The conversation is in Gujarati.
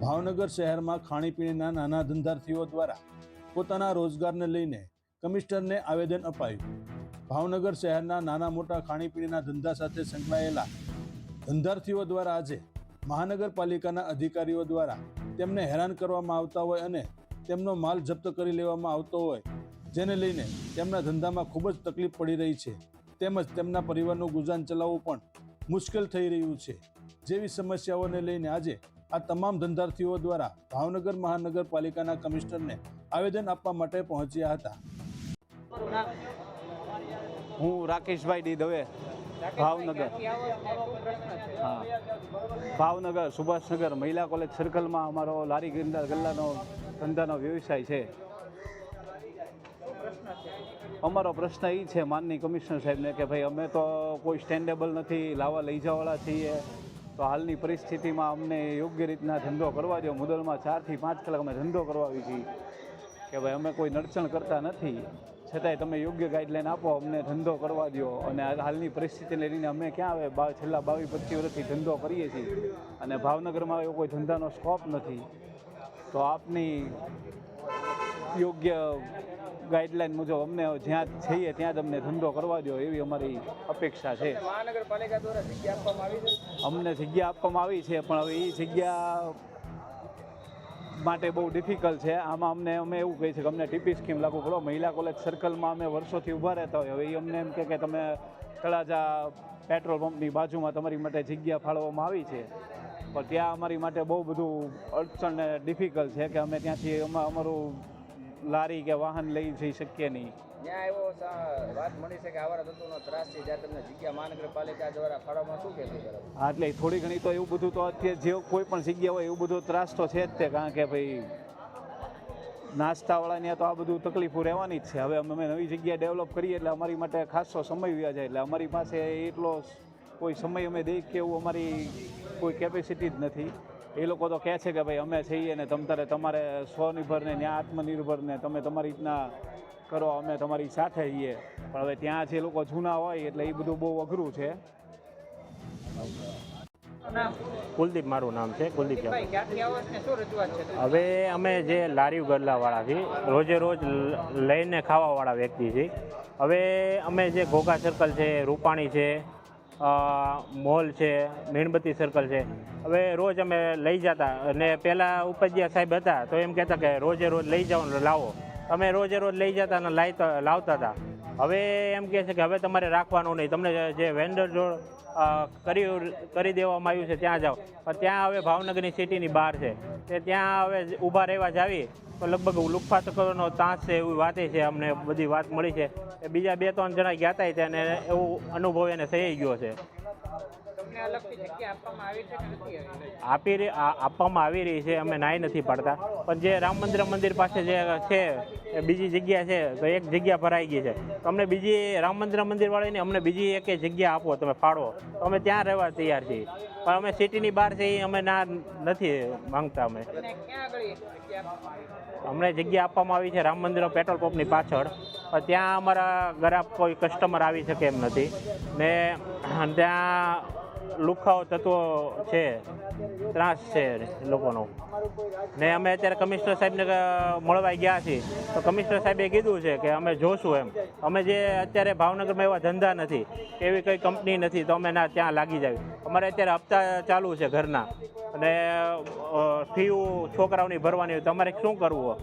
ભાવનગર શહેરમાં ખાણીપીણીના નાના ધંધાર્થીઓ દ્વારા પોતાના રોજગારને લઈને કમિશનરને આવેદન અપાયું. ભાવનગર શહેરના નાના મોટા ખાણીપીણીના ધંધા સાથે સંકળાયેલા ધંધાર્થીઓ દ્વારા આજે મહાનગરપાલિકાના અધિકારીઓ દ્વારા તેમને હેરાન કરવામાં આવતા હોય અને તેમનો માલ જપ્ત કરી લેવામાં આવતો હોય, જેને લઈને તેમના ધંધામાં ખૂબ જ તકલીફ પડી રહી છે. તેમજ તેમના પરિવારનું ગુજરાન ચલાવવું પણ મુશ્કેલ થઈ રહ્યું છે. જેવી સમસ્યાઓને લઈને આજે આ તમામ ધંધાર્થીઓ દ્વારા ભાવનગર મહાનગરપાલિકાના કમિશનરને આવેદન આપવા માટે પહોંચ્યા હતા. હું રાકેશભાઈ ડી દવે, ભાવનગર. હા. ભાવનગર, સુભાષનગર મહિલા કોલેજ સર્કલમાં અમારો લારી ગલ્લા ગલ્લાનો, ધંધાનો વ્યવસાય છે. અમારો પ્રશ્ન એ છે માનની કમિશનર સાહેબને કે ભાઈ અમે તો કોઈ સ્ટેન્ડેબલ નથી લાવવા લઈ જવાવાળા છીએ. તો હાલની પરિસ્થિતિમાં અમને યોગ્ય રીતના ધંધો કરવા દો મુદલમાં ચારથી પાંચ કલાક અમે ધંધો કરવા છીએ. કે ભાઈ, અમે કોઈ નડચણ કરતા નથી. છતાંય તમે યોગ્ય ગાઈડલાઈન આપો, અમને ધંધો કરવા દો અને હાલની પરિસ્થિતિને લઈને અમે ક્યાં આવે? છેલ્લા બાવીસ પચીસ વર્ષથી ધંધો કરીએ છીએ. અને ભાવનગરમાં એવો કોઈ ધંધાનો સ્કોપ નથી. તો આપની યોગ્ય ગાઈડલાઈન મુજબ અમને જ્યાં જઈએ ત્યાં જ અમને ધંધો કરવા દો એવી અમારી અપેક્ષા છે. મહાનગરપાલિકા દ્વારા જગ્યા આપવામાં આવી છે? અમને જગ્યા આપવામાં આવી છે પણ હવે એ જગ્યા માટે બહુ ડિફિકલ્ટ છે. આમાં અમને અમે એવું કહીએ છીએ કે અમને ટીપી સ્કીમ લાગુ કરો. મહિલા કોલેજ સર્કલમાં અમે વર્ષોથી ઊભા રહેતા હોય. હવે એ અમને એમ કે તમે તળાજા પેટ્રોલ પંપની બાજુમાં તમારી માટે જગ્યા ફાળવવામાં આવી છે. પણ ત્યાં અમારી માટે બહુ બધું અડચણ ડિફિકલ્ટ છે કે અમે ત્યાંથી અમે અમારું લારી કે વાહન લઈ જઈ શકીએ નહીં. ત્યાં એવો વાત મળી છે કે આવારા તત્વોનો ત્રાસ છે જ્યાં તમને જગ્યા મહાનગરપાલિકા દ્વારા ફાળવવામાં શું કહેતું હા એટલે થોડી ઘણી તો એવું બધું તો અત્યારે જે કોઈ પણ જગ્યા હોય એવું બધું ત્રાસ તો છે જ તે કારણ કે ભાઈ નાસ્તાવાળાને તો આ બધું તકલીફો રહેવાની જ છે. હવે અમે નવી જગ્યા ડેવલપ કરીએ એટલે અમારી માટે ખાસો સમય વ્યા જાય. એટલે અમારી પાસે એટલો કોઈ સમય અમે દઈ કે એવું અમારી કોઈ કેપેસિટી જ નથી. એ લોકો તો કહે છે કે ભાઈ અમે છીએ ને તમ તારે તમારે સ્વનિર્ભર ને ત્યાં આત્મનિર્ભર ને તમે તમારી રીતના કરો અમે તમારી સાથે છીએ પણ હવે ત્યાં જે લોકો જૂના હોય એટલે એ બધું બહુ અઘરું છે. કુલદીપ મારું નામ છે કુલદીપ? હવે અમે જે લારી ગરલાવાળા છીએ રોજે રોજ લ- લઈને ખાવાવાળા વ્યક્તિ છીએ. હવે અમે જે ઘોઘા સર્કલ છે રૂપાણી છે મોલ છે મીણબત્તી સર્કલ છે. હવે રોજ અમે લઈ જતા અને પહેલાં ઉપજ્યા સાહેબ હતા તો એમ કહેતા કે રોજે રોજ લઈ જાઓ લાવો. અમે રોજે રોજ લઈ જતા અને લાવતા હતા. હવે એમ કહે છે કે હવે તમારે રાખવાનું નહીં. તમને જે વેન્ડર જો અ, કરી કરી દેવામાં આવ્યું છે, ત્યાં જાઓ. પણ ત્યાં હવે ભાવનગરની સિટીની બહાર છે. તે ત્યાં હવે ઊભા રહેવા જાવી તો લગભગ લુકફાત કરવાનો ચાન્સ છે એવી વાતે છે, અમને બધી વાત મળી છે. એ બીજા બે ત્રણ જણા ગયા હતા ત્યાં એવું અનુભવ એને થઈ ગયો છે. તમને અલગથી જગ્યા આપવામાં આવી છે કે નથી આવી? આપી રહી- આપવામાં આવી રહી છે અમે નાઈ નથી પાડતા. પણ જે રામ મંદિર મંદિર પાસે જે છે એ બીજી જગ્યા છે તો એક જગ્યા ભરાઈ ગઈ છે. તો અમને બીજી રામ મંદિર મંદિર વાળીને અમને બીજી એક જગ્યા આપો તમે ફાળો. તો અમે ત્યાં રહેવા તૈયાર છીએ. પણ અમે સિટીની બહાર છે અમે ના નથી માંગતા અમે. અમને જગ્યા આપવામાં આવી છે રામ મંદિર પેટ્રોલ પંપની પાછળ. ત્યાં અમારા ગ્રાહક કોઈ કસ્ટમર આવી શકે એમ નથી. ને ત્યાં લુખાઓ તત્વો છે, ત્રાસ છે લોકોનો. ને અમે અત્યારે કમિશનર સાહેબને મળવા ગયા છીએ. તો કમિશનર સાહેબે કીધું છે કે અમે જોશું એમ. અમે જે અત્યારે ભાવનગરમાં એવા ધંધા નથી, એવી કંઈ કંપની નથી, તો અમે ના ત્યાં લાગી જાય અમારે અત્યારે હપ્તા ચાલુ છે ઘરના. અને ફીઓ છોકરાઓની ભરવાની હોય તમારે શું કરવું?